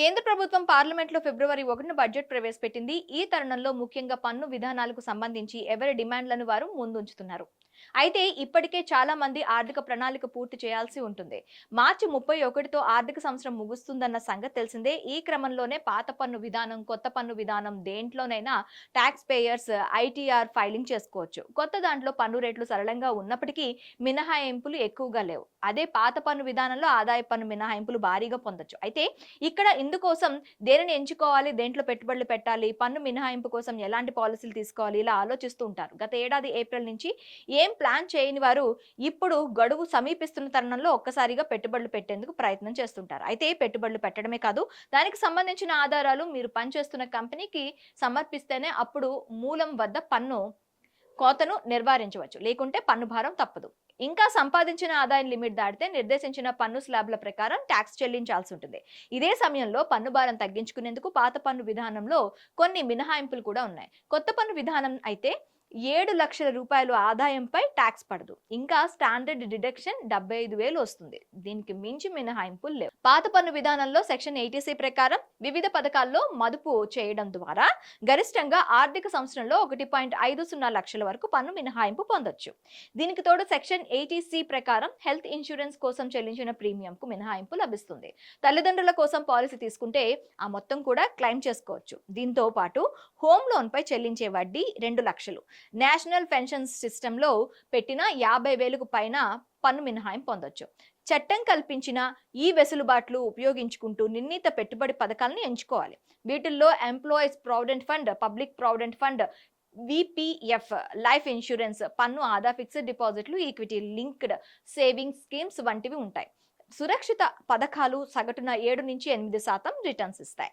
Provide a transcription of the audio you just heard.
కేంద్ర ప్రభుత్వం పార్లమెంట్లో ఫిబ్రవరి ఒకటిన బడ్జెట్ ప్రవేశపెట్టింది. ఈ తరుణంలో ముఖ్యంగా పన్ను విధానాలకు సంబంధించి ఎవరి డిమాండ్లను వారు ముందుంచుతున్నారు. అయితే ఇప్పటికే చాలా మంది ఆర్థిక ప్రణాళిక పూర్తి చేయాల్సి ఉంటుంది. మార్చి ముప్పై ఒకటితో ఆర్థిక సంవత్సరం ముగుస్తుందన్న సంగతి తెలిసిందే. ఈ క్రమంలోనే పాత పన్ను విధానం కొత్త పన్ను విధానం దేంట్లోనైనా ట్యాక్స్ పేయర్స్ ఐటీఆర్ ఫైలింగ్ చేసుకోవచ్చు. కొత్త దాంట్లో పన్ను రేట్లు సరళంగా ఉన్నప్పటికీ మినహాయింపులు ఎక్కువగా లేవు. అదే పాత పన్ను విధానంలో ఆదాయ పన్ను మినహాయింపులు భారీగా పొందొచ్చు. అయితే ఇక్కడ ఇందుకోసం దేనిని ఎంచుకోవాలి దేంట్లో పెట్టుబడులు పెట్టాలి పన్ను మినహాయింపు కోసం ఎలాంటి పాలసీలు తీసుకోవాలి ఇలా ఆలోచిస్తూ ఉంటారు. గత ఏడాది ఏప్రిల్ నుంచి ఏం ప్లాన్ చేయని వారు ఇప్పుడు గడువు సమీపిస్తున్న తరుణంలో ఒక్కసారిగా పెట్టుబడులు పెట్టేందుకు ప్రయత్నం చేస్తుంటారు. అయితే పెట్టుబడులు పెట్టడమే కాదు దానికి సంబంధించిన ఆధారాలు మీరు పనిచేస్తున్న కంపెనీకి సమర్పిస్తేనే అప్పుడు మూలం వద్ద పన్ను కోతను నిర్వహించవచ్చు. లేకుంటే పన్ను భారం తప్పదు. ఇంకా సంపాదించిన ఆదాయం లిమిట్ దాటితే నిర్దేశించిన పన్ను స్లాబ్ల ప్రకారం ట్యాక్స్ చెల్లించాల్సి ఉంటుంది. ఇదే సమయంలో పన్ను భారం తగ్గించుకునేందుకు పాత పన్ను విధానంలో కొన్ని మినహాయింపులు కూడా ఉన్నాయి. కొత్త పన్ను విధానం అయితే ఏడు లక్షల రూపాయలు ఆదాయంపై ట్యాక్స్ పడదు. ఇంకా స్టాండర్డ్ డిడక్షన్ డెబ్బై ఐదు వేలు వస్తుంది. దీనికి మించి మినహాయింపులు లేవు. పాత పన్ను విధానంలో సెక్షన్ ఎయిటీసీ ప్రకారం వివిధ పథకాల్లో మదుపు చేయడం ద్వారా గరిష్టంగా ఆర్థిక సంవత్సరంలో ఒకటి పాయింట్ ఐదు సున్నా లక్షల వరకు పన్ను మినహాయింపు పొందొచ్చు. దీనికి తోడు సెక్షన్ ఎయిటీసీ ప్రకారం హెల్త్ ఇన్సూరెన్స్ కోసం చెల్లించిన ప్రీమియంకు మినహాయింపు లభిస్తుంది. తల్లిదండ్రుల కోసం పాలసీ తీసుకుంటే ఆ మొత్తం కూడా క్లెయిమ్ చేసుకోవచ్చు. దీంతో పాటు హోమ్ లోన్ పై చెల్లించే వడ్డీ రెండు లక్షలు. నేషనల్ పెన్షన్ సిస్టంలో పెట్టిన యాభై వేలకు పైన పన్ను మినహాయింపు పొందొచ్చు. చట్టం కల్పించిన ఈ వెసులుబాట్లు ఉపయోగించుకుంటూ నిర్ణీత పెట్టుబడి పథకాలను ఎంచుకోవాలి. వీటిల్లో employees provident fund public provident fund VPF life insurance పన్ను ఆదా ఫిక్స్డ్ డిపాజిట్లు ఈక్విటీ లింక్డ్ సేవింగ్స్ స్కీమ్స్ వంటివి ఉంటాయి. సురక్షిత పథకాలు సగటున ఏడు నుంచి ఎనిమిది శాతం రిటర్న్స్ ఇస్తాయి.